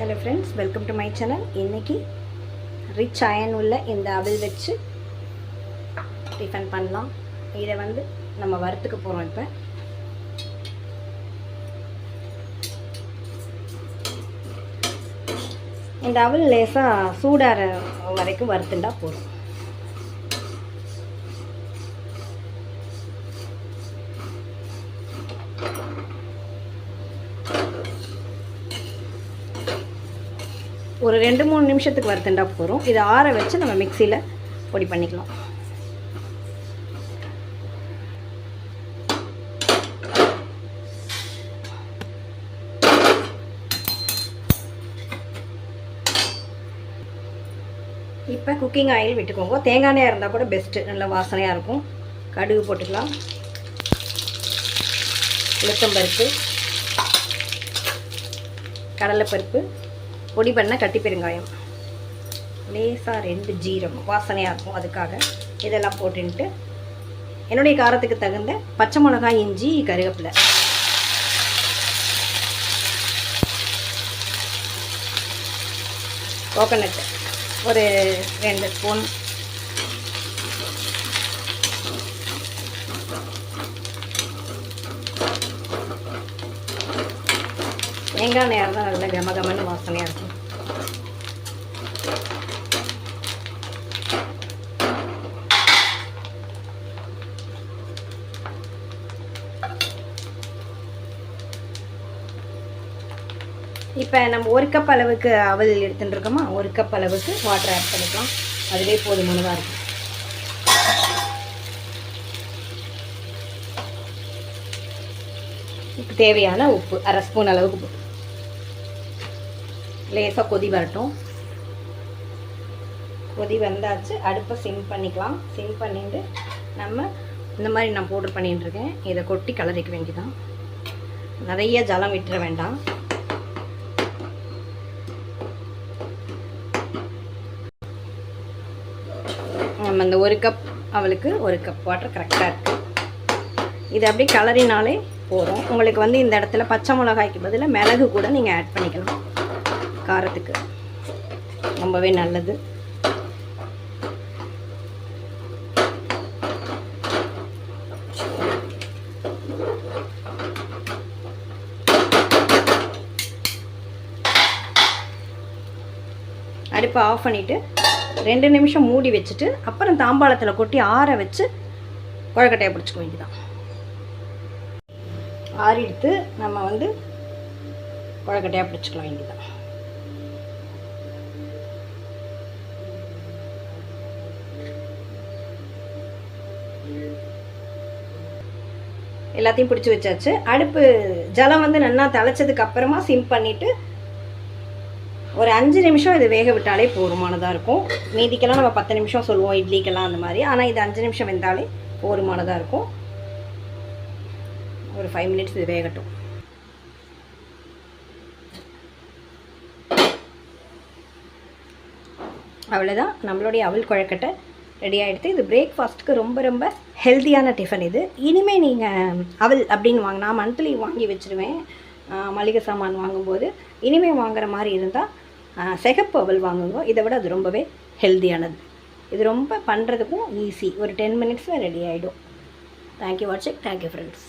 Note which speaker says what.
Speaker 1: Hello friends welcome to my channel இன்றைக்கி rich iron உள்ள இந்த அவில் வச்சு டிஃபன் பண்ணலாம். இதை வந்து நம்ம வறுத்துக்க போகிறோம் இப்போ. இந்த அவல் லேசாக சூடாற வரைக்கும் வறுத்துண்டா போதும். ஒரு ரெண்டு மூணு நிமிஷத்துக்கு வறுத்துண்டா போகிறோம் இதை ஆற வச்சு நம்ம மிக்சியில் பொடி பண்ணிக்கலாம். இப்போ குக்கிங் ஆயில் விட்டுக்கோங்க. தேங்காய் எண்ணெய் இருந்தால் கூட பெஸ்ட்டு நல்ல வாசனையாக இருக்கும். கடுகு போட்டுக்கலாம். உளுத்தம்பருப்பு கடலைப்பருப்பு பொடி பண்ண கட்டி பெருங்காயம். லேசாக ரெண்டு ஜீரகம் வாசனையாக இருக்கும் அதுக்காக இதெல்லாம் போட்டுன்ட்டு என்னுடைய காரத்துக்கு தகுந்த பச்சை மிளகாய் இஞ்சி கருவேப்பிலை. கோகனட் ஒரு ரெண்டு ஸ்பூன் தேங்காய் நேரம் தான் நல்லா கம கமன்னு வாசனையாக இருக்கும். இப்போ நம்ம ஒரு கப் அளவுக்கு அவல் எடுத்துட்டு இருக்கோமா? ஒரு கப் அளவுக்கு வாட்டர் ஆட் பண்ணிக்கலாம். அதுவே போதுமானதாக இருக்கும். இப்போ தேவையான உப்பு அரை ஸ்பூன் அளவுக்கு உப்பு. லேசாக கொதி வரட்டும். கொதி வந்தாச்சு. அடுப்பை சிம் பண்ணிக்கலாம். சிம் பண்ணிட்டு நம்ம இந்த மாதிரி நான் பவுடர் பண்ணிட்டுருக்கேன் இதை கொட்டி கலரிக்க வேண்டியதான் நிறைய ஜலம் விட்டுற வேண்டாம். நம்ம இந்த ஒரு கப் அவளுக்கு ஒரு கப் வாட்டர் கரெக்டாக இருக்குது இது அப்படியே கலரினாலே போதும். உங்களுக்கு வந்து இந்த இடத்துல பச்சை மிளகாய்க்கு பதிலாக மிளகு கூட நீங்கள் ஆட் பண்ணிக்கலாம். காரத்துக்கு ரொம்பவே நல்லது. அடுப்பை ஆஃப் பண்ணிவிட்டு ரெண்டு நிமிஷம் மூடி வச்சுட்டு அப்புறம் தாம்பாளத்தில் கொட்டி ஆற வச்சு குழக்கட்டையை பிடிச்சிக்க வேண்டியதான் ஆறிடுத்து நம்ம வந்து குழக்கட்டையாக பிடிச்சிக்க வேண்டியதான் எல்லாத்தையும் பிடிச்சி வச்சாச்சு. அடுப்பு ஜலம் வந்து நல்லா தலைச்சதுக்கு அப்புறமா சிம் பண்ணிவிட்டு ஒரு அஞ்சு நிமிஷம் இது வேக விட்டாலே போதுமானதாக இருக்கும். மீதிக்கெல்லாம் நம்ம பத்து நிமிஷம் சொல்லுவோம் இட்லிக்கெல்லாம் அந்த மாதிரி. ஆனால் இது அஞ்சு நிமிஷம் வெந்தாலே போதுமானதாக இருக்கும். ஒரு ஃபைவ் மினிட்ஸ் இது வேகட்டும். அவ்வளோதான் நம்மளுடைய அவல் குழக்கட்டை ரெடி ஆகிடுது இது பிரேக்ஃபாஸ்ட்டுக்கு ரொம்ப ரொம்ப ஹெல்த்தியான டிஃபன் இது. இனிமேல் நீங்கள் அவல் அப்படின்னு வாங்கினா மந்த்லி வாங்கி வச்சுருவேன். மளிகை சாமான் வாங்கும்போது. இனிமேல் வாங்குற மாதிரி இருந்தால் சிகப்பு அவல் வாங்குங்க. இதை விட அது ரொம்பவே ஹெல்த்தியானது இது ரொம்ப பண்ணுறதுக்கும் ஈஸி ஒரு டென் மினிட்ஸில் ரெடி ஆகிடும் தேங்க்யூ வாட்சிங் தேங்க்யூ ஃப்ரெண்ட்ஸ்